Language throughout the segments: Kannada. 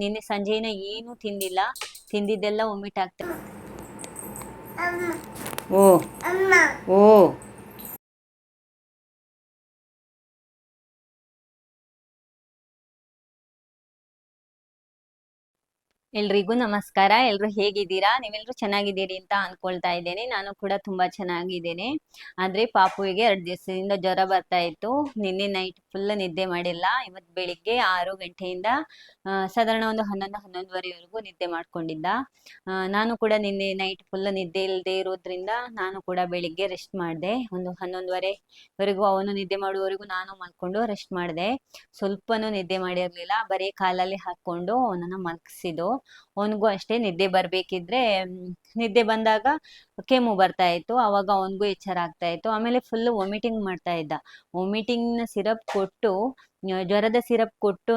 ನಿನ್ನೆ ಸಂಜೆನ ಏನು ತಿಂದಿಲ್ಲ. ತಿಂದಿದ್ದೆಲ್ಲ ಒಮ್ಮಿಟ್ ಆಗ್ತದೆ ಓ. ಓ. ಎಲ್ರಿಗೂ ನಮಸ್ಕಾರ. ಎಲ್ರು ಹೇಗಿದ್ದೀರಾ? ನೀವೆಲ್ರು ಚೆನ್ನಾಗಿದ್ದೀರಿ ಅಂತ ಅನ್ಕೊಳ್ತಾ ಇದ್ದೇನೆ. ನಾನು ಕೂಡ ತುಂಬಾ ಚೆನ್ನಾಗಿದ್ದೇನೆ. ಆದ್ರೆ ಪಾಪುವಿಗೆ ಎರಡು ದಿವಸದಿಂದ ಜ್ವರ ಬರ್ತಾ ಇತ್ತು. ನಿನ್ನೆ ನೈಟ್ ಫುಲ್ ನಿದ್ದೆ ಮಾಡಿಲ್ಲ. ಇವತ್ತು ಬೆಳಿಗ್ಗೆ ಆರು ಗಂಟೆಯಿಂದ ಸಾಧಾರಣ ಒಂದು ಹನ್ನೊಂದು, ಹನ್ನೊಂದುವರೆವರೆಗೂ ನಿದ್ದೆ ಮಾಡ್ಕೊಂಡಿದ್ದ. ನಾನು ಕೂಡ ನಿನ್ನೆ ನೈಟ್ ಫುಲ್ ನಿದ್ದೆ ಇಲ್ಲದೆ ಇರೋದ್ರಿಂದ ನಾನು ಕೂಡ ಬೆಳಿಗ್ಗೆ ರೆಸ್ಟ್ ಮಾಡಿದೆ. ಒಂದು ಹನ್ನೊಂದುವರೆವರೆಗೂ ಅವನು ನಿದ್ದೆ ಮಾಡುವವರೆಗೂ ನಾನು ಮಲ್ಕೊಂಡು ರೆಸ್ಟ್ ಮಾಡಿದೆ. ಸ್ವಲ್ಪನೂ ನಿದ್ದೆ ಮಾಡಿರ್ಲಿಲ್ಲ. ಬರೀ ಕಾಲಲ್ಲಿ ಹಾಕೊಂಡು ಅವನನ್ನ ಮಲಗಿಸಿದ್ದು. ಅವನಿಗೂ ಅಷ್ಟೇ ನಿದ್ದೆ ಬರ್ಬೇಕಿದ್ರೆ ನಿದ್ದೆ ಬಂದಾಗ ಕೆಮ್ಮು ಬರ್ತಾ ಇತ್ತು. ಅವಾಗ ಅವನಿಗೂ ಎಚ್ಚರ ಆಗ್ತಾ ಇತ್ತು. ಆಮೇಲೆ ಫುಲ್ ವಾಮಿಟಿಂಗ್ ಮಾಡ್ತಾ ಇದ್ದ. ವಾಮಿಟಿಂಗ್ನ ಸಿರಪ್ ಕೊಟ್ಟು ಜ್ವರದ ಸಿರಪ್ ಕೊಟ್ಟು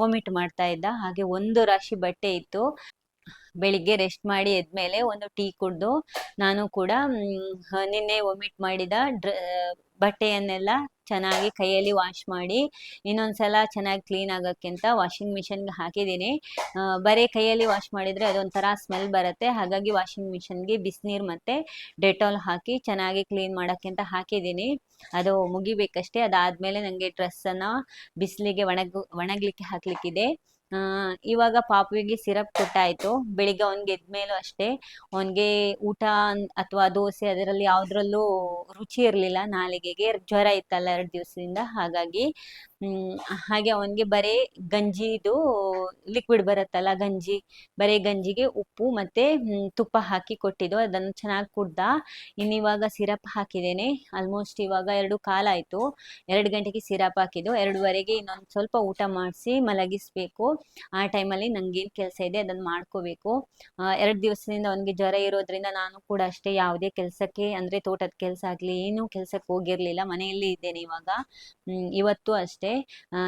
ವಾಮಿಟ್ ಮಾಡ್ತಾ ಇದ್ದ. ಹಾಗೆ ಒಂದು ರಾಶಿ ಬಟ್ಟೆ ಇತ್ತು. ಬೆಳಿಗ್ಗೆ ರೆಸ್ಟ್ ಮಾಡಿ ಎದ್ಮೇಲೆ ಒಂದು ಟೀ ಕುಡ್ದು, ನಾನು ಕೂಡ ನಿನ್ನೆ ವಾಮಿಟ್ ಮಾಡಿದ ಡ್ರ, ಬಟ್ಟೆಯನ್ನೆಲ್ಲ ಚೆನ್ನಾಗಿ ಕೈಯಲ್ಲಿ ವಾಶ್ ಮಾಡಿ, ಇನ್ನೊಂದ್ಸಲ ಚೆನ್ನಾಗಿ ಕ್ಲೀನ್ ಆಗೋಕ್ಕೆ ಅಂತ ವಾಷಿಂಗ್ ಮಿಷನ್ಗೆ ಹಾಕಿದ್ದೀನಿ. ಬರೀ ಕೈಯಲ್ಲಿ ವಾಶ್ ಮಾಡಿದರೆ ಅದೊಂಥರ ಸ್ಮೆಲ್ ಬರುತ್ತೆ. ಹಾಗಾಗಿ ವಾಷಿಂಗ್ ಮಿಷನ್ಗೆ ಬಿಸಿನೀರು ಮತ್ತು ಡೆಟಾಲ್ ಹಾಕಿ ಚೆನ್ನಾಗಿ ಕ್ಲೀನ್ ಮಾಡೋಕ್ಕೆ ಅಂತ ಹಾಕಿದ್ದೀನಿ. ಅದು ಮುಗಿಬೇಕಷ್ಟೇ. ಅದಾದಮೇಲೆ ನನಗೆ ಡ್ರೆಸ್ಸನ್ನು ಬಿಸಿಲಿಗೆ ಒಣಗ, ಒಣಗಲಿಕ್ಕೆ ಹಾಕ್ಲಿಕ್ಕಿದೆ. ಆ, ಇವಾಗ ಪಾಪುವಿಗೆ ಸಿರಪ್ ಕೊಟ್ಟಾಯ್ತು. ಬೆಳಿಗ್ಗೆ ಅವ್ನ್ಗೆ ಎದ್ಮೇಲೂ ಅಷ್ಟೇ. ಅವನ್ಗೆ ಊಟ ಅಥವಾ ದೋಸೆ ಅದರಲ್ಲಿ ಯಾವ್ದ್ರಲ್ಲೂ ರುಚಿ ಇರ್ಲಿಲ್ಲ. ನಾಲಿಗೆಗೆ ಜ್ವರ ಇತ್ತಲ್ಲ ಎರಡು ದಿವಸದಿಂದ. ಹಾಗಾಗಿ ಹಾಗೆ ಅವನಿಗೆ ಬರೇ ಗಂಜಿದು ಲಿಕ್ವಿಡ್ ಬರುತ್ತಲ್ಲ, ಗಂಜಿ, ಬರೇ ಗಂಜಿಗೆ ಉಪ್ಪು ಮತ್ತೆ ತುಪ್ಪ ಹಾಕಿ ಕೊಟ್ಟಿದ್ದು, ಅದನ್ನು ಚೆನ್ನಾಗಿ ಕುಡ್ದ ಇನ್ನಿವಾಗ ಸಿರಪ್ ಹಾಕಿದ್ದೇನೆ ಆಲ್ಮೋಸ್ಟ್ ಇವಾಗ ಎರಡು ಕಾಲ ಆಯಿತು, ಎರಡು ಗಂಟೆಗೆ ಸಿರಪ್ ಹಾಕಿದ್ದು, ಎರಡುವರೆಗೆ ಇನ್ನೊಂದು ಸ್ವಲ್ಪ ಊಟ ಮಾಡಿಸಿ ಮಲಗಿಸ್ಬೇಕು, ಆ ಟೈಮಲ್ಲಿ ನಂಗೇನು ಕೆಲಸ ಇದೆ ಅದನ್ನು ಮಾಡ್ಕೋಬೇಕು ಎರಡು ದಿವಸದಿಂದ ಅವನಿಗೆ ಜ್ವರ ಇರೋದ್ರಿಂದ ನಾನು ಕೂಡ ಅಷ್ಟೇ ಯಾವುದೇ ಕೆಲಸಕ್ಕೆ, ಅಂದರೆ ತೋಟದ ಕೆಲಸ ಆಗಲಿ, ಏನೂ ಕೆಲಸಕ್ಕೆ ಹೋಗಿರಲಿಲ್ಲ, ಮನೆಯಲ್ಲಿ ಇದ್ದೇನೆ ಇವಾಗ ಇವತ್ತು ಅಷ್ಟೇ.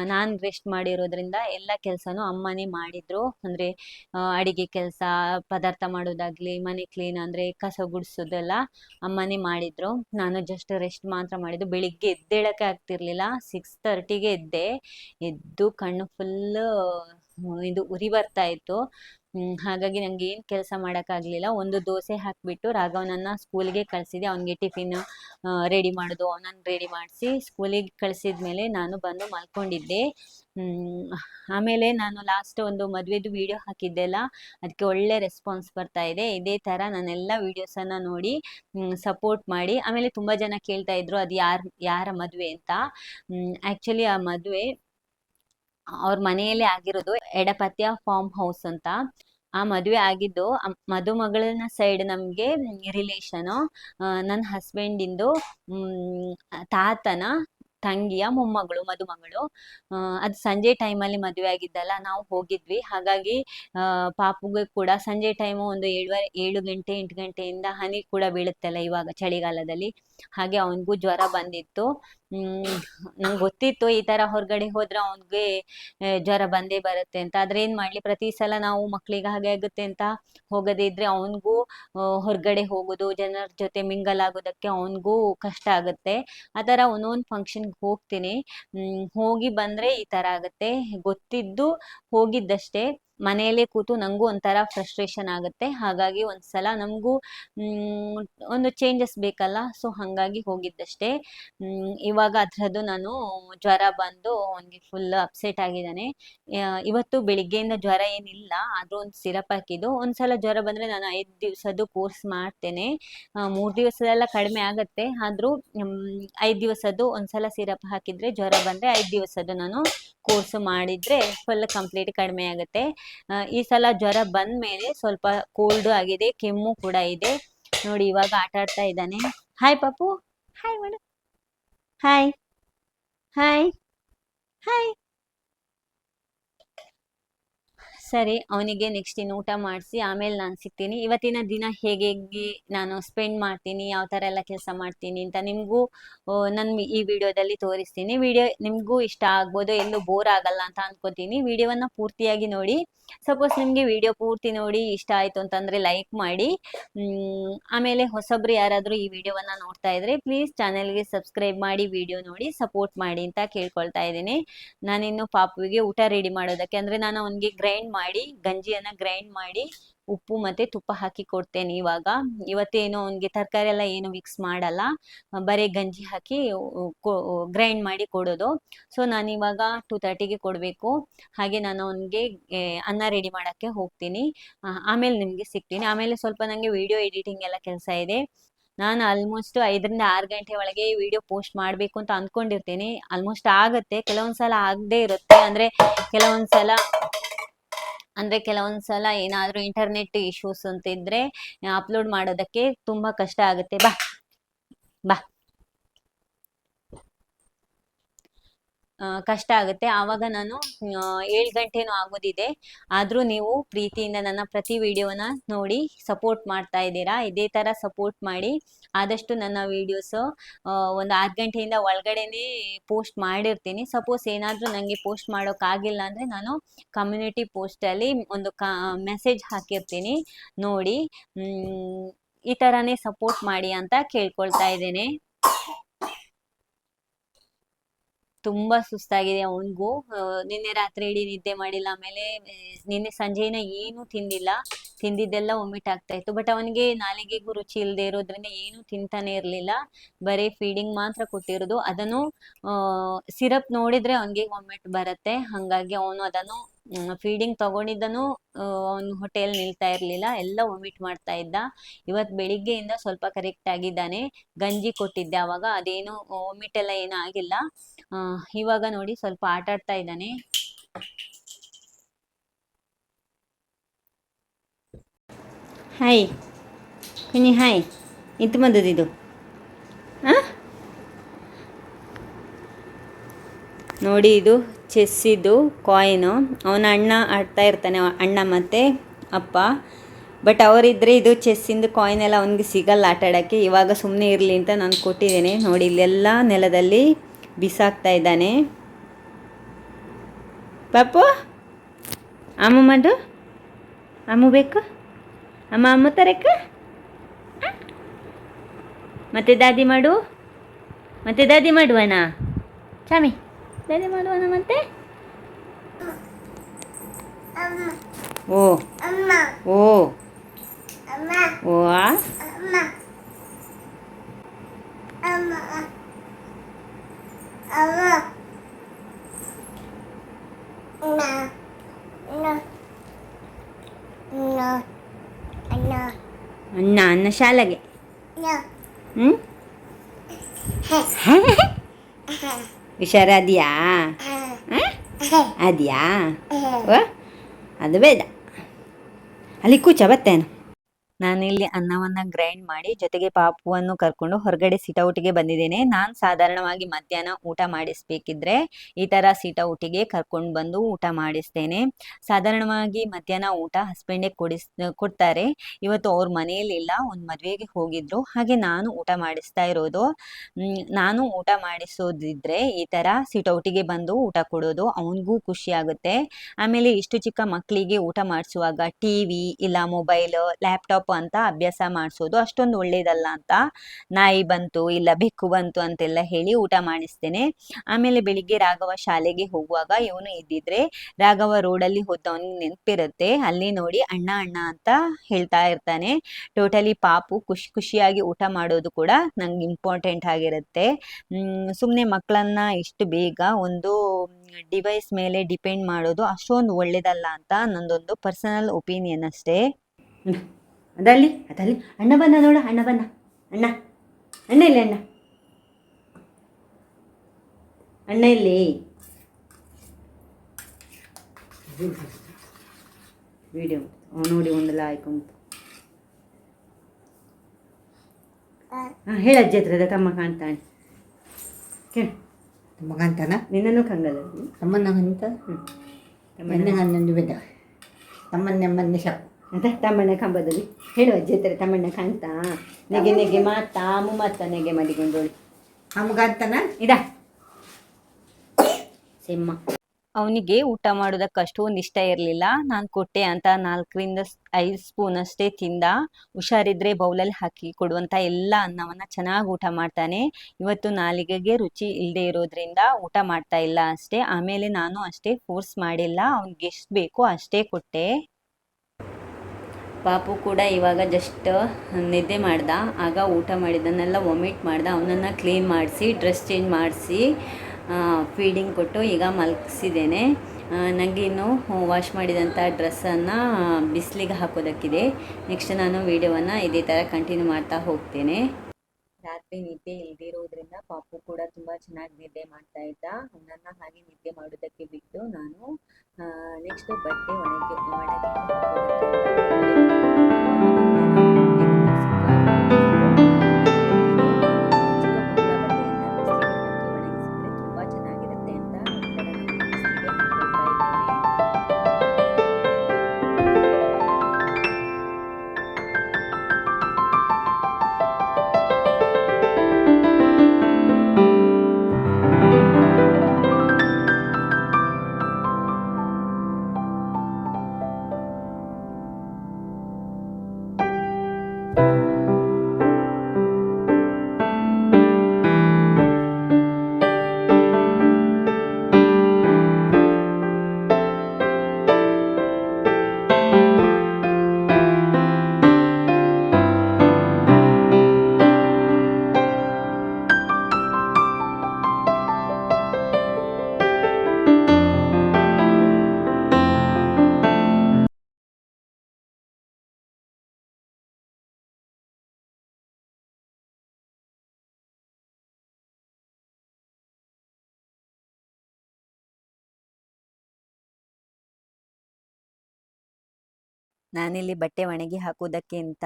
ನಾನು ರೆಸ್ಟ್ ಮಾಡಿರೋದ್ರಿಂದ ಎಲ್ಲ ಕೆಲಸನೂ ಅಮ್ಮನೇ ಮಾಡಿದ್ರು. ಅಂದ್ರೆ ಅಡಿಗೆ ಕೆಲಸ, ಪದಾರ್ಥ ಮಾಡೋದಾಗ್ಲಿ, ಮನೆ ಕ್ಲೀನ್ ಅಂದ್ರೆ ಕಸ ಗುಡಿಸೋದೆಲ್ಲ ಅಮ್ಮನೇ ಮಾಡಿದ್ರು. ನಾನು ಜಸ್ಟ್ ರೆಸ್ಟ್ ಮಾತ್ರ ಮಾಡಿದ್ದು. ಬೆಳಿಗ್ಗೆ ಎದ್ದೇಳಕ್ಕೆ ಆಗ್ತಿರ್ಲಿಲ್ಲ. ಸಿಕ್ಸ್ ತರ್ಟಿಗೆ ಎದ್ದೆ. ಎದ್ದು ಕಣ್ಣು ಫುಲ್ ಇದು ಉರಿ ಬರ್ತಾ ಇತ್ತು. ಹಾಗಾಗಿ ನಂಗೆ ಏನು ಕೆಲಸ ಮಾಡೋಕ್ಕಾಗಲಿಲ್ಲ. ಒಂದು ದೋಸೆ ಹಾಕಿಬಿಟ್ಟು ರಾಘವನನ್ನ ಸ್ಕೂಲ್ಗೆ ಕಳಿಸಿದೆ ಅವನಿಗೆ ಟಿಫಿನ್ ರೆಡಿ ಮಾಡೋದು, ಅವನನ್ನು ರೆಡಿ ಮಾಡಿಸಿ ಸ್ಕೂಲಿಗೆ ಕಳಿಸಿದ್ಮೇಲೆ ನಾನು ಬಂದು ಮಲ್ಕೊಂಡಿದ್ದೆ. ಆಮೇಲೆ ನಾನು ಲಾಸ್ಟ್ ಒಂದು ಮದುವೆದು ವಿಡಿಯೋ ಹಾಕಿದ್ದೆಲ್ಲ ಅದಕ್ಕೆ ಒಳ್ಳೆ ರೆಸ್ಪಾನ್ಸ್ ಬರ್ತಾ ಇದೆ. ಇದೇ ಥರ ನಾನೆಲ್ಲ ವಿಡಿಯೋಸನ್ನು ನೋಡಿ ಸಪೋರ್ಟ್ ಮಾಡಿ, ಆಮೇಲೆ ತುಂಬ ಜನ ಕೇಳ್ತಾ ಇದ್ರು, ಅದು ಯಾರು, ಯಾರ ಮದುವೆ? ಅಂತ. ಆ್ಯಕ್ಚುಲಿ ಆ ಮದುವೆ ಅವ್ರ ಮನೆಯಲ್ಲೇ ಆಗಿರೋದು ಎಡಪತ್ಯ ಫಾರ್ಮ್ ಹೌಸ್ ಅಂತ. ಆ ಮದುವೆ ಆಗಿದ್ದು ಮದುಮಗಳನ್ನ ಮದುಮಗಳನ ಸೈಡ್ ನಮ್ಗೆ ರಿಲೇಷನು ನನ್ನ ಹಸ್ಬೆಂಡಿಂದು ತಾತನ ತಂಗಿಯ ಮೊಮ್ಮಗಳು, ಮದುಮಗಳು. ಅದು ಸಂಜೆ ಟೈಮಲ್ಲಿ ಮದುವೆ ಆಗಿದ್ದಲ್ಲ, ನಾವು ಹೋಗಿದ್ವಿ. ಹಾಗಾಗಿ ಪಾಪುಗೆ ಕೂಡ ಸಂಜೆ ಟೈಮು ಒಂದು ಏಳುವರೆ, ಏಳು ಗಂಟೆ, ಎಂಟು ಗಂಟೆಯಿಂದ ಹನಿ ಕೂಡ ಬೀಳುತ್ತಲ್ಲ ಇವಾಗ ಚಳಿಗಾಲದಲ್ಲಿ. ಹಾಗೆ ಅವನಿಗೂ ಜ್ವರ ಬಂದಿತ್ತು. ನಂಗೆ ಗೊತ್ತಿತ್ತು ಈ ತರ ಹೊರಗಡೆ ಹೋದ್ರೆ ಅವನಿಗೆ ಜ್ವರ ಬಂದೇ ಬರುತ್ತೆ ಅಂತ. ಆದ್ರೆ ಏನ್ ಮಾಡ್ಲಿ, ಪ್ರತಿ ಸಲ ನಾವು ಮಕ್ಳಿಗೆ ಹಾಗೆ ಆಗುತ್ತೆ ಅಂತ ಹೋಗದೇ ಇದ್ರೆ ಅವನಿಗೂ ಹೊರಗಡೆ ಹೋಗೋದು, ಜನರ ಜೊತೆ ಮಿಂಗಲ್ ಆಗೋದಕ್ಕೆ ಅವನಿಗೂ ಕಷ್ಟ ಆಗುತ್ತೆ. ಆ ತರ ಒಂದೊಂದು ಫಂಕ್ಷನ್ಗೆ ಹೋಗ್ತೀನಿ. ಹೋಗಿ ಬಂದ್ರೆ ಈ ತರ ಆಗುತ್ತೆ. ಗೊತ್ತಿದ್ದು ಹೋಗಿದ್ದಷ್ಟೇ. ಮನೆಯಲ್ಲೇ ಕೂತು ನಂಗೂ ಒಂಥರ ಫ್ರಸ್ಟ್ರೇಷನ್ ಆಗುತ್ತೆ. ಹಾಗಾಗಿ ಒಂದ್ಸಲ ನಮಗೂ ಒಂದು ಚೇಂಜಸ್ ಬೇಕಲ್ಲ? ಸೊ ಹಾಗಾಗಿ ಹೋಗಿದ್ದಷ್ಟೇ. ಇವಾಗ ಅದರದ್ದು ನಾನು ಜ್ವರ ಬಂದು ಅವನಿಗೆ ಫುಲ್ ಅಪ್ಸೆಟ್ ಆಗಿದ್ದಾನೆ. ಇವತ್ತು ಬೆಳಿಗ್ಗೆಯಿಂದ ಜ್ವರ ಏನಿಲ್ಲ, ಆದರೂ ಒಂದು ಸಿರಪ್ ಹಾಕಿದ್ದು. ಒಂದ್ಸಲ ಜ್ವರ ಬಂದರೆ ನಾನು ಐದು ದಿವಸದ್ದು ಕೋರ್ಸ್ ಮಾಡ್ತೇನೆ. ಮೂರು ದಿವಸದೆಲ್ಲ ಕಡಿಮೆ ಆಗುತ್ತೆ. ಆದರೂ ಐದು ದಿವಸದ್ದು ಒಂದ್ಸಲ ಸಿರಪ್ ಹಾಕಿದರೆ ಜ್ವರ ಬಂದರೆ ಐದು ದಿವಸದ್ದು ನಾನು ಕೋರ್ಸ್ ಮಾಡಿದರೆ ಫುಲ್ ಕಂಪ್ಲೀಟ್ ಕಡಿಮೆ ಆಗುತ್ತೆ. ಈ ಸಲ ಜ್ವರ ಬಂದ ಮೇಲೆ ಸ್ವಲ್ಪ ಕೋಲ್ಡ್ ಆಗಿದೆ ಕೆಮ್ಮು ಕೂಡ ಇದೆ. ನೋಡಿ ಇವಾಗ ಆಟ ಆಡ್ತಾ ಇದ್ದಾನೆ. ಹಾಯ್ ಪಾಪು ಹಾಯ್ ಮಾಡು ಹಾಯ್ ಹಾಯ್ ಹಾಯ್ ಸರಿ ಅವನಿಗೆ ನೆಕ್ಸ್ಟ್ ಇನ್ನು ಊಟ ಮಾಡಿಸಿ ಆಮೇಲೆ ನಾನು ಸಿಗ್ತೀನಿ. ಇವತ್ತಿನ ದಿನ ಹೇಗೆ ಹೇಗೆ ನಾನು ಸ್ಪೆಂಡ್ ಮಾಡ್ತೀನಿ ಯಾವ ಥರ ಎಲ್ಲ ಕೆಲಸ ಮಾಡ್ತೀನಿ ಅಂತ ನಿಮಗೂ ನನ್ನ ಈ ವಿಡಿಯೋದಲ್ಲಿ ತೋರಿಸ್ತೀನಿ. ವಿಡಿಯೋ ನಿಮಗೂ ಇಷ್ಟ ಆಗ್ಬೋದು ಎಲ್ಲೂ ಬೋರ್ ಆಗಲ್ಲ ಅಂತ ಅನ್ಕೋತೀನಿ. ವಿಡಿಯೋವನ್ನ ಪೂರ್ತಿಯಾಗಿ ನೋಡಿ. ಸಪೋಸ್ ನಿಮಗೆ ವಿಡಿಯೋ ಪೂರ್ತಿ ನೋಡಿ ಇಷ್ಟ ಆಯಿತು ಅಂತಂದರೆ ಲೈಕ್ ಮಾಡಿ. ಆಮೇಲೆ ಹೊಸಬ್ರು ಯಾರಾದರೂ ಈ ವಿಡಿಯೋವನ್ನ ನೋಡ್ತಾ ಇದ್ರೆ ಪ್ಲೀಸ್ ಚಾನೆಲ್ಗೆ ಸಬ್ಸ್ಕ್ರೈಬ್ ಮಾಡಿ ವಿಡಿಯೋ ನೋಡಿ ಸಪೋರ್ಟ್ ಮಾಡಿ ಅಂತ ಕೇಳ್ಕೊಳ್ತಾ ಇದ್ದೀನಿ. ನಾನಿನ್ನು ಪಾಪುವಿಗೆ ಊಟ ರೆಡಿ ಮಾಡೋದಕ್ಕೆ, ಅಂದ್ರೆ ನಾನು ಅವನಿಗೆ ಗ್ರೈಂಡ್ ಮಾಡಿ, ಗಂಜಿಯನ್ನ ಗ್ರೈಂಡ್ ಮಾಡಿ ಉಪ್ಪು ಮತ್ತೆ ತುಪ್ಪ ಹಾಕಿ ಕೊಡ್ತೇನೆ ಇವಾಗ. ಇವತ್ತೇನು ಅವನಿಗೆ ತರಕಾರಿ ಎಲ್ಲ ಏನು ಮಿಕ್ಸ್ ಮಾಡಲ್ಲ. ಬರೀ ಗಂಜಿ ಹಾಕಿ ಗ್ರೈಂಡ್ ಮಾಡಿ ಕೊಡೋದು. ಸೊ ನಾನು ಇವಾಗ ಟೂ ತರ್ಟಿಗೆ ಕೊಡಬೇಕು. ಹಾಗೆ ನಾನು ಅವನಿಗೆ ಅನ್ನ ರೆಡಿ ಮಾಡಕ್ಕೆ ಹೋಗ್ತೀನಿ. ಆಮೇಲೆ ನಿಮಗೆ ಸಿಗ್ತೀನಿ. ಆಮೇಲೆ ಸ್ವಲ್ಪ ನನಗೆ ವಿಡಿಯೋ ಎಡಿಟಿಂಗ್ ಎಲ್ಲ ಕೆಲಸ ಇದೆ. ನಾನು ಆಲ್ಮೋಸ್ಟ್ ಐದರಿಂದ ಆರು ಗಂಟೆ ಒಳಗೆ ವಿಡಿಯೋ ಪೋಸ್ಟ್ ಮಾಡಬೇಕು ಅಂತ ಅಂದ್ಕೊಂಡಿರ್ತೀನಿ ಆಲ್ಮೋಸ್ಟ್ ಆಗುತ್ತೆ. ಕೆಲವೊಂದ್ಸಲ ಆಗದೆ ಇರುತ್ತೆ. ಅಂದ್ರೆ ಕೆಲವೊಂದ್ಸಲ ಅಂದ್ರೆ ಕೆಲವೊಂದ್ಸಲ ಏನಾದ್ರೂ ಇಂಟರ್ನೆಟ್ ಇಶ್ಯೂಸ್ ಅಂತ ಇದ್ರೆ ಅಪ್ಲೋಡ್ ಮಾಡೋದಕ್ಕೆ ತುಂಬಾ ಕಷ್ಟ ಆಗುತ್ತೆ. ಬಾ ಬಾ. ಕಷ್ಟ ಆಗುತ್ತೆ. ಆವಾಗ ನಾನು ಏಳು ಗಂಟೆನೂ ಆಗೋದಿದೆ. ಆದ್ರೂ ನೀವು ಪ್ರೀತಿಯಿಂದ ನನ್ನ ಪ್ರತಿ ವಿಡಿಯೋನ ನೋಡಿ ಸಪೋರ್ಟ್ ಮಾಡ್ತಾ ಇದ್ದೀರಾ? ಇದೇ ತರ ಸಪೋರ್ಟ್ ಮಾಡಿ ಆದಷ್ಟು ನನ್ನ ವಿಡಿಯೋಸ್ ಒಂದು ಆರು ಗಂಟೆಯಿಂದ ಒಳಗಡೆನೆ ಪೋಸ್ಟ್ ಮಾಡಿರ್ತೀನಿ. ಸಪೋಸ್ ಏನಾದರೂ ನನಗೆ ಪೋಸ್ಟ್ ಮಾಡೋಕ್ಕಾಗಿಲ್ಲ ಅಂದರೆ ನಾನು ಕಮ್ಯುನಿಟಿ ಪೋಸ್ಟಲ್ಲಿ ಒಂದು ಕ, ಮೆಸೇಜ್ ಹಾಕಿರ್ತೀನಿ. ನೋಡಿ ಈ ಥರನೇ ಸಪೋರ್ಟ್ ಮಾಡಿ ಅಂತ ಕೇಳ್ಕೊಳ್ತಾ ಇದ್ದೇನೆ. ತುಂಬಾ ಸುಸ್ತಾಗಿದೆ ಅವನಿಗೂ. ನಿನ್ನೆ ರಾತ್ರಿ ಇಡೀ ನಿದ್ದೆ ಮಾಡಿಲ್ಲ. ಆಮೇಲೆ ನಿನ್ನೆ ಸಂಜೆನ ಏನು ತಿಂದಿಲ್ಲ. ತಿಂದಿದ್ದೆಲ್ಲ ಒಮಿಟ್ ಆಗ್ತಾ ಇತ್ತು. ಬಟ್ ಅವನಿಗೆ ನಾಲಿಗೆಗೂ ರುಚಿ ಇಲ್ಲದೆ ಇರೋದ್ರಿಂದ ಏನು ತಿಂತಾನೆ ಇರಲಿಲ್ಲ. ಬರೀ ಫೀಡಿಂಗ್ ಮಾತ್ರ ಕೊಟ್ಟಿರೋದು. ಅದನ್ನು ಸಿರಪ್ ನೋಡಿದ್ರೆ ಅವನಿಗೆ ವಾಮಿಟ್ ಬರುತ್ತೆ. ಹಾಗಾಗಿ ಅವನು ಅದನ್ನು ಫೀಡಿಂಗ್ ತಗೊಂಡಿದ್ದನು ಅವನು ಹೋಟೆಲ್ ನಿಲ್ತಾ ಇರಲಿಲ್ಲ. ಎಲ್ಲ ವಾಮಿಟ್ ಮಾಡ್ತಾ ಇದ್ದ. ಇವತ್ತು ಬೆಳಿಗ್ಗೆಯಿಂದ ಸ್ವಲ್ಪ ಕರೆಕ್ಟ್ ಆಗಿದ್ದಾನೆ. ಗಂಜಿ ಕೊಟ್ಟಿದ್ದೆ ಅವಾಗ. ಅದೇನು ವಾಮಿಟ್ ಎಲ್ಲ ಏನೂ ಆಗಿಲ್ಲ. ಇವಾಗ ನೋಡಿ ಸ್ವಲ್ಪ ಆಟಾಡ್ತಾ ಇದ್ದಾನೆ. ಹಾಯ್ ಕುನಿ ಹಾಯ್ ಇಂತ ಇದು ಹಾಂ ನೋಡಿ ಇದು ಚೆಸ್ಸಿದು ಕಾಯಿನು ಅವನ ಅಣ್ಣ ಆಡ್ತಾ ಇರ್ತಾನೆ. ಅಣ್ಣ ಮತ್ತು ಅಪ್ಪ. ಬಟ್ ಅವರಿದ್ದರೆ ಇದು ಚೆಸ್ಸಿಂದು ಕಾಯಿನ್ ಎಲ್ಲ ಅವನಿಗೆ ಸಿಗಲ್ಲ ಆಟ ಇವಾಗ ಸುಮ್ಮನೆ ಇರಲಿ ಅಂತ ನಾನು ಕೊಟ್ಟಿದ್ದೇನೆ. ನೋಡಿ, ಇಲ್ಲೆಲ್ಲ ನೆಲದಲ್ಲಿ ಬಿಸಾಕ್ತಾ ಇದ್ದಾನೆ. ಪಾಪು? ಅಮ್ಮ ಮಾಡು ಅಮ್ಮ ಬೇಕು? ಅಮ್ಮ ಅಮ್ಮ ತರಕ್ಕ ಮತ್ತೆ ದಾದಿ ಮಾಡು? ಮತ್ತೆ ದಾದಿ ಮಾಡುವನ? ಚಾಮಿ ದಾದಿ ಮಾಡುವನ ಮತ್ತೆ? ಓ. ಓ. ಓ ಆ? ಅನ್ನ ಅನ್ನ ಶಾಲೆಗೆ. ಹ್ಞೂ ಹುಷಾರಾದ್ಯಾ ಅದ್ಯಾ? ಅದು ಬೇಡ. ಅಲ್ಲಿ ಕೂಚ ಬತ್ತೇನು? ನಾನಿಲ್ಲಿ ಅನ್ನವನ್ನ ಗ್ರೈಂಡ್ ಮಾಡಿ ಜೊತೆಗೆ ಪಾಪುವನ್ನು ಕರ್ಕೊಂಡು ಹೊರಗಡೆ ಸಿಟೌಟಿಗೆ ಬಂದಿದ್ದೇನೆ. ನಾನು ಸಾಧಾರಣವಾಗಿ ಮಧ್ಯಾಹ್ನ ಊಟ ಮಾಡಿಸ್ಬೇಕಿದ್ರೆ ಈ ತರ ಸಿಟೌಟಿಗೆ ಕರ್ಕೊಂಡು ಬಂದು ಊಟ ಮಾಡಿಸ್ತೇನೆ. ಸಾಧಾರಣವಾಗಿ ಮಧ್ಯಾಹ್ನ ಊಟ ಹಸ್ಬೆಂಡೇ ಕೊಡಿಸ್, ಕೊಡ್ತಾರೆ. ಇವತ್ತು ಅವ್ರ ಮನೆಯಲ್ಲಿಲ್ಲ ಒಂದು ಮದುವೆಗೆ ಹೋಗಿದ್ರು. ಹಾಗೆ ನಾನು ಊಟ ಮಾಡಿಸ್ತಾ ಇರೋದು. ನಾನು ಊಟ ಮಾಡಿಸೋದಿದ್ರೆ ಈ ತರ ಸಿಟೌಟಿಗೆ ಬಂದು ಊಟ ಕೊಡೋದು ಅವನಿಗೂ ಖುಷಿ ಆಗುತ್ತೆ. ಆಮೇಲೆ ಇಷ್ಟು ಚಿಕ್ಕ ಮಕ್ಕಳಿಗೆ ಊಟ ಮಾಡಿಸುವಾಗ ಟಿವಿ ಇಲ್ಲ ಮೊಬೈಲ್ ಲ್ಯಾಪ್ಟಾಪ್ ಅಂತ ಅಭ್ಯಾಸ ಮಾಡಿಸೋದು ಅಷ್ಟೊಂದು ಒಳ್ಳೇದಲ್ಲ ಅಂತ. ನಾಯಿ ಬಂತು, ಇಲ್ಲ ಬೆಕ್ಕು ಬಂತು ಅಂತೆಲ್ಲ ಹೇಳಿ ಊಟ ಮಾಡಿಸ್ತೇನೆ. ಆಮೇಲೆ ಬೆಳಿಗ್ಗೆ ರಾಘವ ಶಾಲೆಗೆ ಹೋಗುವಾಗ ಇವನು ಇದ್ದಿದ್ರೆ ರಾಘವ ರೋಡಲ್ಲಿ ಹೋದವನಿಗೆ ನೆನಪಿರುತ್ತೆ. ಅಲ್ಲಿ ನೋಡಿ ಅಣ್ಣ ಅಣ್ಣ ಅಂತ ಹೇಳ್ತಾ ಇರ್ತಾನೆ. ಟೋಟಲಿ ಪಾಪು, ಖುಷಿ, ಖುಷಿಯಾಗಿ ಊಟ ಮಾಡೋದು ಕೂಡ ನಂಗೆ ಇಂಪಾರ್ಟೆಂಟ್ ಆಗಿರುತ್ತೆ. ಸುಮ್ಮನೆ ಮಕ್ಕಳನ್ನ ಇಷ್ಟು ಬೇಗ ಒಂದು ಡಿವೈಸ್ ಮೇಲೆ ಡಿಪೆಂಡ್ ಮಾಡೋದು ಅಷ್ಟೊಂದು ಒಳ್ಳೇದಲ್ಲ ಅಂತ ನಂದೊಂದು ಪರ್ಸನಲ್ ಒಪಿನಿಯನ್ ಅಷ್ಟೇ. ಅದಲ್ಲಿ ಅದಲ್ಲಿ ಅಣ್ಣ ಬನ್ನ ನೋಡ ಅಣ್ಣ ಬನ್ನ ಅಣ್ಣ. ಅಣ್ಣ ಇಲ್ಲಿ ಅಣ್ಣ. ಅಣ್ಣ ಇಲ್ಲಿ. ವಿಡಿಯೋ ನೋಡಿ ಒಂದು ಲಾಯ್ಕ್ ಉಂಟು. ಹಾಂ ಹೇಳ ಅಜ್ಜಿ ಹತ್ರದ ತಮ್ಮ ಕಾಣ್ತಾನೆ. ಕೇಳಿ. ತಮ್ಮ ಕಾಣ್ತಾನ? ನಿನ್ನನ್ನು ಕಂಗಲ್ಲ ತಮ್ಮನ್ನ ಕಂತ ಹ್ಞೂ ತಮ್ಮನ್ನ ಹನ್ನೊಂದು ಬಿದ್ದ ತಮ್ಮನ್ನೆ ಮನ್ನೆ ಶಾಪ್. ಅಂತ ತಮ್ಮಣ್ಣ ಕಂಬದಲ್ಲಿ ಹೇಳು ಅಜ್ಜಿ ತಮ್ಮಣ್ಣ ಕಾಣ್ತಾ, ನೆಗೆ ನೆಗೆ ಮಾತಾ ಅಮ್ಮು ಮಾತ ನೆಗೆ ಮಡಿಕೊಂಡೋಳಿ. ನಮ್ಗಂತನ ಇದ. ಸಿಂಹ. ಅವನಿಗೆ ಊಟ ಮಾಡೋದಕ್ಕೆ ಅಷ್ಟೊಂದು ಇಷ್ಟ ಇರಲಿಲ್ಲ. ನಾನು ಕೊಟ್ಟೆ ಅಂತ ನಾಲ್ಕರಿಂದ ಐದು ಸ್ಪೂನ್ ಅಷ್ಟೇ ತಿಂದ. ಹುಷಾರಿದ್ರೆ ಬೌಲಲ್ಲಿ ಹಾಕಿ ಕೊಡುವಂಥ ಎಲ್ಲ ಅನ್ನವನ್ನು ಚೆನ್ನಾಗಿ ಊಟ ಮಾಡ್ತಾನೆ. ಇವತ್ತು ನಾಲಿಗೆಗೆ ರುಚಿ ಇಲ್ಲದೆ ಇರೋದ್ರಿಂದ ಊಟ ಮಾಡ್ತಾ ಇಲ್ಲ ಅಷ್ಟೇ. ಆಮೇಲೆ ನಾನು ಅಷ್ಟೇ ಫೋರ್ಸ್ ಮಾಡಿಲ್ಲ. ಅವ್ನಿಗೆ ಎಷ್ಟು ಬೇಕೋ ಅಷ್ಟೇ ಕೊಟ್ಟೆ. ಪಾಪು ಕೂಡ ಇವಾಗ ಜಸ್ಟ್ ನಿದ್ದೆ ಮಾಡ್ದ. ಆಗ ಊಟ ಮಾಡಿದ್ದನ್ನೆಲ್ಲ ವೊಮಿಟ್ ಮಾಡ್ದ. ಅವನನ್ನು ಕ್ಲೀನ್ ಮಾಡಿಸಿ ಡ್ರೆಸ್ ಚೇಂಜ್ ಮಾಡಿಸಿ ಫೀಡಿಂಗ್ ಕೊಟ್ಟು ಈಗ ಮಲಗಿಸಿದ್ದೇನೆ. ನನಗೆ ಇನ್ನು ವಾಶ್ ಮಾಡಿದಂಥ ಡ್ರೆಸ್ಸನ್ನು ಬಿಸಿಲಿಗೆ ಹಾಕೋದಕ್ಕಿದೆ. ನೆಕ್ಸ್ಟ್ ನಾನು ವೀಡಿಯೋವನ್ನು ಇದೇ ಥರ ಕಂಟಿನ್ಯೂ ಮಾಡ್ತಾ ಹೋಗ್ತೇನೆ. ರಾತ್ರಿ ನಿದ್ದೆ ಇಲ್ದಿರೋದ್ರಿಂದ ಪಾಪು ಕೂಡ ತುಂಬ ಚೆನ್ನಾಗಿ ನಿದ್ದೆ ಮಾಡ್ತಾ ಇದ್ದ. ಅವನನ್ನು ಹಾಗೆ ನಿದ್ದೆ ಮಾಡೋದಕ್ಕೆ ಬಿಟ್ಟು ನಾನು ನೆಕ್ಸ್ಟ್ ಬಟ್ಟೆ ಒಣಗಿ ಒಣಗಿ ನಾನಿಲ್ಲಿ ಬಟ್ಟೆ ಒಣಗಿ ಹಾಕೋದಕ್ಕಿಂತ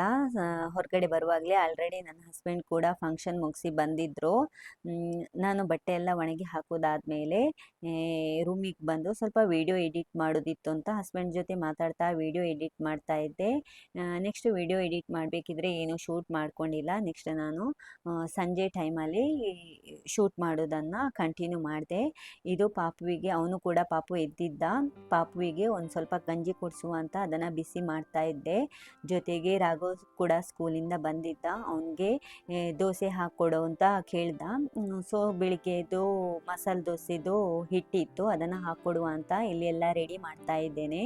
ಹೊರಗಡೆ ಬರುವಾಗಲೇ ಆಲ್ರೆಡಿ ನನ್ನ ಹಸ್ಬೆಂಡ್ ಕೂಡ ಫಂಕ್ಷನ್ ಮುಗಿಸಿ ಬಂದಿದ್ದರು ನಾನು ಬಟ್ಟೆ ಎಲ್ಲ ಒಣಗಿ ಹಾಕೋದಾದ್ಮೇಲೆ ರೂಮಿಗೆ ಬಂದು ಸ್ವಲ್ಪ ವಿಡಿಯೋ ಎಡಿಟ್ ಮಾಡೋದಿತ್ತು ಅಂತ ಹಸ್ಬೆಂಡ್ ಜೊತೆ ಮಾತಾಡ್ತಾ ವಿಡಿಯೋ ಎಡಿಟ್ ಮಾಡ್ತಾ ಇದ್ದೆ. ನೆಕ್ಸ್ಟ್ ವಿಡಿಯೋ ಎಡಿಟ್ ಮಾಡಬೇಕಿದ್ರೆ ಏನು ಶೂಟ್ ಮಾಡ್ಕೊಂಡಿಲ್ಲ. ನೆಕ್ಸ್ಟ್ ನಾನು ಸಂಜೆ ಟೈಮಲ್ಲಿ ಶೂಟ್ ಮಾಡೋದನ್ನು ಕಂಟಿನ್ಯೂ ಮಾಡಿದೆ. ಇದು ಪಾಪುವಿಗೆ, ಅವನು ಕೂಡ ಪಾಪು ಎದ್ದಿದ್ದ. ಪಾಪುವಿಗೆ ಒಂದು ಸ್ವಲ್ಪ ಗಂಜಿ ಕೊಡಿಸುವ ಅಂತ ಅದನ್ನು ಬಿಸಿ ಮಾಡ್ತಾ ಇದ್ದೆ. ಜೊತೆಗೆ ರಾಘವ್ ಕೂಡ ಸ್ಕೂಲಿಂದ ಬಂದಿದ್ದ. ಅವನಿಗೆ ದೋಸೆ ಹಾಕ್ಕೊಡು ಅಂತ ಕೇಳ್ದ. ಸೊ ಬೆಳಿಗ್ಗೆದು ಮಸಾಲೆ ದೋಸೆದು ಹಿಟ್ಟಿತ್ತು. ಅದನ್ನು ಹಾಕ್ಕೊಡುವ ಅಂತ ಇಲ್ಲಿ ಎಲ್ಲ ರೆಡಿ ಮಾಡ್ತಾ ಇದ್ದೇನೆ.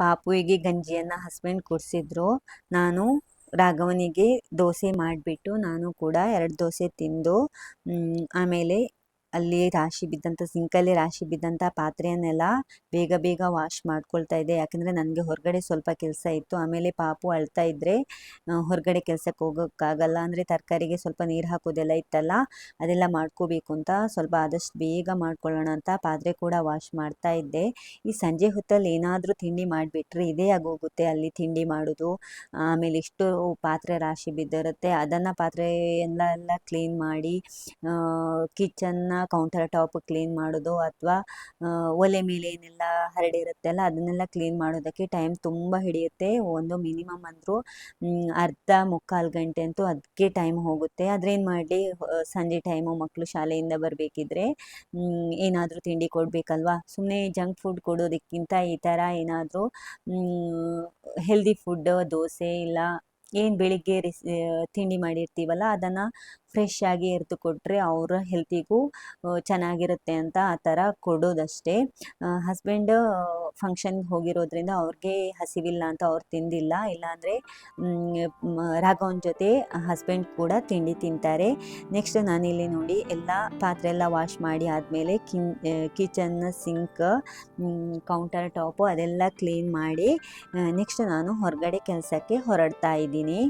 ಪಾಪುವಿಗೆ ಗಂಜಿಯನ್ನು ಹಸ್ಬೆಂಡ್ ಕೊಡಿಸಿದ್ರು. ನಾನು ರಾಘವನಿಗೆ ದೋಸೆ ಮಾಡಿಬಿಟ್ಟು ನಾನು ಕೂಡ ಎರಡು ದೋಸೆ ತಿಂದು ಆಮೇಲೆ ಅಲ್ಲಿ ರಾಶಿ ಬಿದ್ದಂಥ ಸಿಂಕಲ್ಲಿ ರಾಶಿ ಬಿದ್ದಂಥ ಪಾತ್ರೆಯನ್ನೆಲ್ಲ ಬೇಗ ಬೇಗ ವಾಶ್ ಮಾಡ್ಕೊಳ್ತಾ ಇದ್ದೆ ಯಾಕಂದರೆ ನನಗೆ ಹೊರಗಡೆ ಸ್ವಲ್ಪ ಕೆಲಸ ಇತ್ತು. ಆಮೇಲೆ ಪಾಪು ಅಳ್ತಾ ಇದ್ದರೆ ಹೊರಗಡೆ ಕೆಲಸಕ್ಕೆ ಹೋಗೋಕ್ಕಾಗಲ್ಲ. ಅಂದರೆ ತರಕಾರಿಗೆ ಸ್ವಲ್ಪ ನೀರು ಹಾಕೋದೆಲ್ಲ ಇತ್ತಲ್ಲ, ಅದೆಲ್ಲ ಮಾಡ್ಕೋಬೇಕು ಅಂತ ಸ್ವಲ್ಪ ಆದಷ್ಟು ಬೇಗ ಮಾಡ್ಕೊಳ್ಳೋಣ ಅಂತ ಪಾತ್ರೆ ಕೂಡ ವಾಶ್ ಮಾಡ್ತಾ ಇದ್ದೆ. ಈ ಸಂಜೆ ಹೊತ್ತಲ್ಲಿ ಏನಾದರೂ ತಿಂಡಿ ಮಾಡಿಬಿಟ್ರೆ ಇದೇ ಆಗೋಗುತ್ತೆ. ಅಲ್ಲಿ ತಿಂಡಿ ಮಾಡೋದು, ಆಮೇಲೆ ಇಷ್ಟು ಪಾತ್ರೆ ರಾಶಿ ಬಿದ್ದಿರುತ್ತೆ. ಅದನ್ನು ಪಾತ್ರೆ ಎಲ್ಲ ಎಲ್ಲ ಕ್ಲೀನ್ ಮಾಡಿ ಕಿಚನ್ನ ಕೌಂಟರ್ ಟಾಪ್ ಕ್ಲೀನ್ ಮಾಡೋದು ಅಥವಾ ಒಲೆ ಮೇಲೆ ಏನೆಲ್ಲ ಹರಡಿರುತ್ತಲ್ಲ ಅದನ್ನೆಲ್ಲ ಕ್ಲೀನ್ ಮಾಡೋದಕ್ಕೆ ಟೈಮ್ ತುಂಬ ಹಿಡಿಯುತ್ತೆ. ಒಂದು ಮಿನಿಮಮ್ ಅಂದರೂ ಅರ್ಧ ಮುಕ್ಕಾಲು ಗಂಟೆ ಅಂತೂ ಅದಕ್ಕೆ ಟೈಮ್ ಹೋಗುತ್ತೆ. ಆದರೆ ಏನು ಮಾಡಲಿ ಸಂಜೆ ಟೈಮು ಮಕ್ಕಳು ಶಾಲೆಯಿಂದ ಬರಬೇಕಿದ್ರೆ ಏನಾದರೂ ತಿಂಡಿ ಕೊಡಬೇಕಲ್ವಾ? ಸುಮ್ಮನೆ ಜಂಕ್ ಫುಡ್ ಕೊಡೋದಕ್ಕಿಂತ ಈ ಥರ ಏನಾದರೂ ಹೆಲ್ದಿ ಫುಡ್ ದೋಸೆ ಇಲ್ಲ, ಏನು ಬೆಳಿಗ್ಗೆ ರಿಸ್ ತಿಂಡಿ ಮಾಡಿರ್ತೀವಲ್ಲ ಅದನ್ನು ಫ್ರೆಶ್ ಆಗಿ ಎರ್ದು ಕೊಟ್ಟರೆ ಅವರ ಹೆಲ್ತಿಗೂ ಚೆನ್ನಾಗಿರುತ್ತೆ ಅಂತ ಆ ಥರ ಕೊಡೋದಷ್ಟೇ. ಹಸ್ಬೆಂಡ್ ಫಂಕ್ಷನ್ಗೆ ಹೋಗಿರೋದ್ರಿಂದ ಅವ್ರಿಗೆ ಹಸಿವಿಲ್ಲ ಅಂತ ಅವ್ರು ತಿಂದಿಲ್ಲ. ಇಲ್ಲಾಂದರೆ ರಾಘವನ್ ಜೊತೆ ಹಸ್ಬೆಂಡ್ ಕೂಡ ತಿಂಡಿ ತಿಂತಾರೆ. ನೆಕ್ಸ್ಟ್ ನಾನಿಲ್ಲಿ ನೋಡಿ ಎಲ್ಲ ಪಾತ್ರೆ ಎಲ್ಲ ವಾಶ್ ಮಾಡಿ ಆದಮೇಲೆ ಕಿನ್ ಕಿಚನ್ ಸಿಂಕ್ ಕೌಂಟರ್ ಟಾಪು ಅದೆಲ್ಲ ಕ್ಲೀನ್ ಮಾಡಿ ನೆಕ್ಸ್ಟ್ ನಾನು ಹೊರಗಡೆ ಕೆಲಸಕ್ಕೆ ಹೊರಡ್ತಾ ಇದ್ದೀನಿ.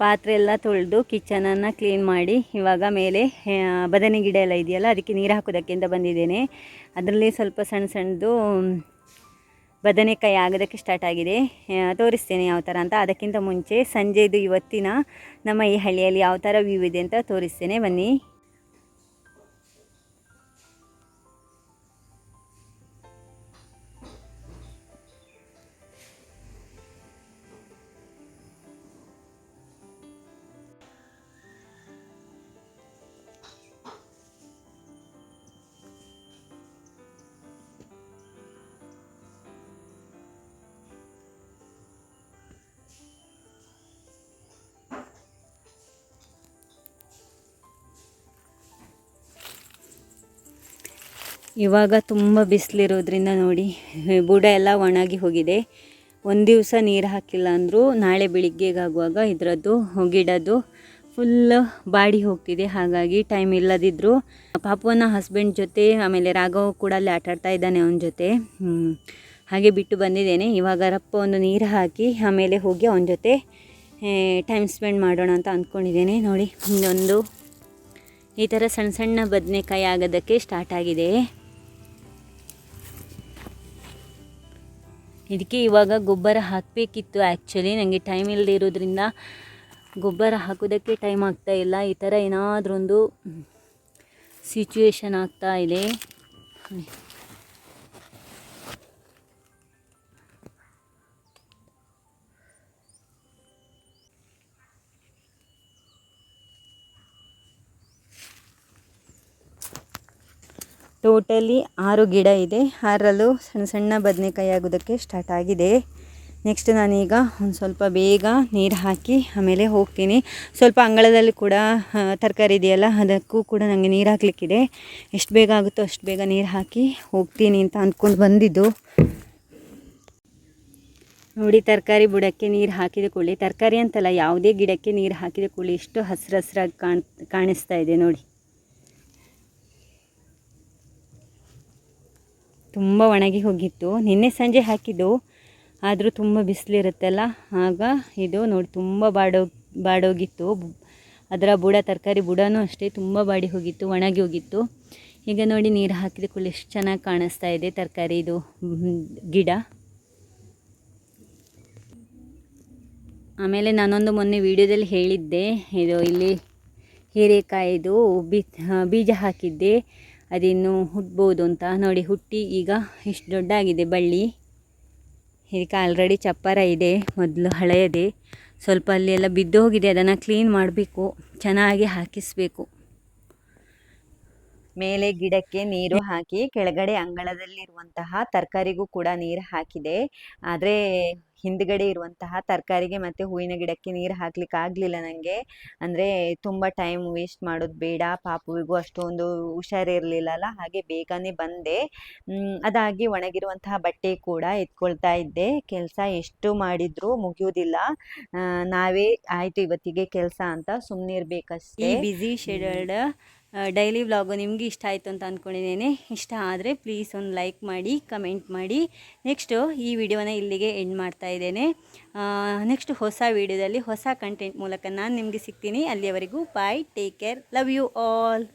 ಪಾತ್ರೆ ಎಲ್ಲ ತೊಳೆದು ಕಿಚನನ್ನು ಕ್ಲೀನ್ ಮಾಡಿ ಇವಾಗ ಮೇಲೆ ಬದನೆ ಗಿಡ ಎಲ್ಲ ಇದೆಯಲ್ಲ, ಅದಕ್ಕೆ ನೀರು ಹಾಕೋದಕ್ಕಿಂತ ಬಂದಿದ್ದೇನೆ. ಅದರಲ್ಲಿ ಸ್ವಲ್ಪ ಸಣ್ಣ ಸಣ್ಣದು ಬದನೆಕಾಯಿ ಆಗೋದಕ್ಕೆ ಸ್ಟಾರ್ಟ್ ಆಗಿದೆ. ತೋರಿಸ್ತೇನೆ ಯಾವ ಥರ ಅಂತ. ಅದಕ್ಕಿಂತ ಮುಂಚೆ ಸಂಜೆದು ಇವತ್ತಿನ ನಮ್ಮ ಈ ಹಳ್ಳಿಯಲ್ಲಿ ಯಾವ ಥರ ವ್ಯೂ ಇದೆ ಅಂತ ತೋರಿಸ್ತೇನೆ. ಬನ್ನಿ. ಇವಾಗ ತುಂಬ ಬಿಸಿಲಿರೋದ್ರಿಂದ ನೋಡಿ, ಬುಡ ಎಲ್ಲ ಒಣಗಿ ಹೋಗಿದೆ. ಒಂದು ದಿವಸ ನೀರು ಹಾಕಿಲ್ಲ ಅಂದರೂ ನಾಳೆ ಬೆಳಿಗ್ಗೆಗಾಗುವಾಗ ಇದರದ್ದು ಗಿಡದ್ದು ಫುಲ್ ಬಾಡಿ ಹೋಗ್ತಿದೆ. ಹಾಗಾಗಿ ಟೈಮ್ ಇಲ್ಲದಿದ್ದರೂ ಪಾಪುವನ್ನ ಹಸ್ಬೆಂಡ್ ಜೊತೆ, ಆಮೇಲೆ ರಾಘವ್ ಕೂಡ ಅಲ್ಲಿ ಆಟಾಡ್ತಾ ಇದ್ದಾನೆ ಅವನ ಜೊತೆ. ಹಾಗೆ ಬಿಟ್ಟು ಬಂದಿದ್ದೇನೆ. ಇವಾಗ ರಪ್ಪ ಒಂದು ನೀರು ಹಾಕಿ ಆಮೇಲೆ ಹೋಗಿ ಅವನ ಜೊತೆ ಟೈಮ್ ಸ್ಪೆಂಡ್ ಮಾಡೋಣ ಅಂತ ಅಂದ್ಕೊಂಡಿದ್ದೇನೆ ನೋಡಿ, ಇನ್ನೊಂದು ಈ ಥರ ಸಣ್ಣ ಸಣ್ಣ ಬದನೆಕಾಯಿ ಆಗೋದಕ್ಕೆ ಸ್ಟಾರ್ಟ್ ಆಗಿದೆ. ಇದಕ್ಕೆ ಇವಾಗ ಗೊಬ್ಬರ ಹಾಕಬೇಕಿತ್ತು ಆ್ಯಕ್ಚುಲಿ ನನಗೆ ಟೈಮ್ ಇಲ್ಲದೆ ಇರೋದ್ರಿಂದ ಗೊಬ್ಬರ ಹಾಕೋದಕ್ಕೆ ಟೈಮ್ ಆಗ್ತಾ ಇಲ್ಲ. ಈ ಥರ ಏನಾದರೂ ಒಂದು ಸಿಚುವೇಶನ್ ಆಗ್ತಾ ಇದೆ. ಟೋಟಲಿ ಆರು ಗಿಡ ಇದೆ. ಆರಲ್ಲೂ ಸಣ್ಣ ಸಣ್ಣ ಬದನೆಕಾಯಿ ಆಗೋದಕ್ಕೆ ಸ್ಟಾರ್ಟ್ ಆಗಿದೆ. ನೆಕ್ಸ್ಟ್ ನಾನೀಗ ಒಂದು ಸ್ವಲ್ಪ ಬೇಗ ನೀರು ಹಾಕಿ ಆಮೇಲೆ ಹೋಗ್ತೀನಿ. ಸ್ವಲ್ಪ ಅಂಗಳದಲ್ಲಿ ಕೂಡ ತರಕಾರಿ ಇದೆಯಲ್ಲ, ಅದಕ್ಕೂ ಕೂಡ ನನಗೆ ನೀರು ಹಾಕಲಿಕ್ಕಿದೆ. ಎಷ್ಟು ಬೇಗ ಆಗುತ್ತೋ ಅಷ್ಟು ಬೇಗ ನೀರು ಹಾಕಿ ಹೋಗ್ತೀನಿ ಅಂತ ಅಂದ್ಕೊಂಡು ಬಂದಿದ್ದು. ನೋಡಿ, ತರಕಾರಿ ಬುಡಕ್ಕೆ ನೀರು ಹಾಕಿದ ಕೂಡಲೇ, ತರಕಾರಿ ಅಂತಲ್ಲ, ಯಾವುದೇ ಗಿಡಕ್ಕೆ ನೀರು ಹಾಕಿದ ಕೂಡಲೇ ಎಷ್ಟು ಹಸಿರು ಹಸಿರಾಗಿ ಕಾಣ್, ಕಾಣಿಸ್ತಾ ಇದೆ ನೋಡಿ. ತುಂಬ ಒಣಗಿ ಹೋಗಿತ್ತು. ನಿನ್ನೆ ಸಂಜೆ ಹಾಕಿದ್ದು, ಆದರೂ ತುಂಬ ಬಿಸಿಲಿರುತ್ತಲ್ಲ, ಆಗ ಇದು ನೋಡಿ ತುಂಬ ಬಾಡೋ, ಬಾಡೋಗಿತ್ತು. ಅದರ ಬುಡ, ತರಕಾರಿ ಬುಡನೂ ಅಷ್ಟೇ ತುಂಬ ಬಾಡಿ ಹೋಗಿತ್ತು, ಒಣಗಿ ಹೋಗಿತ್ತು. ಈಗ ನೋಡಿ ನೀರು ಹಾಕಿದ ಕೂಡಲೇ ಎಷ್ಟು ಚೆನ್ನಾಗಿ ಕಾಣಿಸ್ತಾ ಇದೆ ತರಕಾರಿ ಇದು, ಗಿಡ. ಆಮೇಲೆ ನಾನೊಂದು ಮೊನ್ನೆ ವಿಡಿಯೋದಲ್ಲಿ ಹೇಳಿದ್ದೆ, ಇದು ಇಲ್ಲಿ ಹೀರೆಕಾಯಿದು ಬೀಜ ಹಾಕಿದ್ದೆ. ಅದಿನ್ನು ಹುಟ್ಬೋದು ಅಂತ. ನೋಡಿ, ಹುಟ್ಟಿ ಈಗ ಇಷ್ಟು ದೊಡ್ಡಾಗಿದೆ ಬಳ್ಳಿ. ಇದಕ್ಕೆ ಆಲ್ರೆಡಿ ಚಪ್ಪರ ಇದೆ, ಮೊದಲು ಹಳೆಯದೇ ಸ್ವಲ್ಪ ಅಲ್ಲಿ ಎಲ್ಲ ಬಿದ್ದು ಹೋಗಿದೆ, ಅದನ್ನು ಕ್ಲೀನ್ ಮಾಡಬೇಕು, ಚೆನ್ನಾಗಿ ಹಾಕಿಸಬೇಕು. ಮೇಲೆ ಗಿಡಕ್ಕೆ ನೀರು ಹಾಕಿ, ಕೆಳಗಡೆ ಅಂಗಳದಲ್ಲಿರುವಂತಹ ತರಕಾರಿಗೂ ಕೂಡ ನೀರು ಹಾಕಿದೆ. ಆದರೆ ಹಿಂದ್ಗಡೆ ಇರುವಂತಹ ತರಕಾರಿಗೆ ಮತ್ತು ಹೂವಿನ ಗಿಡಕ್ಕೆ ನೀರು ಹಾಕ್ಲಿಕ್ಕೆ ಆಗಲಿಲ್ಲ ನನಗೆ ಅಂದರೆ ತುಂಬ ಟೈಮ್ ವೇಸ್ಟ್ ಮಾಡೋದು ಬೇಡ ಪಾಪುವಿಗೂ ಅಷ್ಟೊಂದು ಹುಷಾರಿರಲಿಲ್ಲಲ್ಲ ಹಾಗೆ ಬೇಗನೆ ಬಂದೆ. ಅದಾಗಿ ಒಣಗಿರುವಂತಹ ಬಟ್ಟೆ ಕೂಡ ಎತ್ಕೊಳ್ತಾ ಇದ್ದೆ. ಕೆಲಸ ಎಷ್ಟು ಮಾಡಿದರೂ ಮುಗಿಯೋದಿಲ್ಲ. ನಾವೇ ಆಯಿತು ಇವತ್ತಿಗೆ ಕೆಲಸ ಅಂತ ಸುಮ್ಮನೆ ಇರಬೇಕಷ್ಟೇ ಬಿಸಿ ಶೆಡ್ಯೂಲ್ಡ್ ಡೈಲಿ ವ್ಲಾಗು ನಿಮಗೆ ಇಷ್ಟ ಆಯಿತು ಅಂತ ಅಂದ್ಕೊಂಡಿದ್ದೇನೆ ಇಷ್ಟ ಆದರೆ ಪ್ಲೀಸ್ ಒಂದು ಲೈಕ್ ಮಾಡಿ ಕಮೆಂಟ್ ಮಾಡಿ. ನೆಕ್ಸ್ಟು ಈ ವಿಡಿಯೋನ ಇಲ್ಲಿಗೆ ಎಂಡ್ ಮಾಡ್ತಾ ಇದ್ದೇನೆ. ನೆಕ್ಸ್ಟ್ ಹೊಸ ವಿಡಿಯೋದಲ್ಲಿ ಹೊಸ ಕಂಟೆಂಟ್ ಮೂಲಕ ನಾನು ನಿಮಗೆ ಸಿಗ್ತೀನಿ. ಅಲ್ಲಿಯವರೆಗೂ bye take care love you all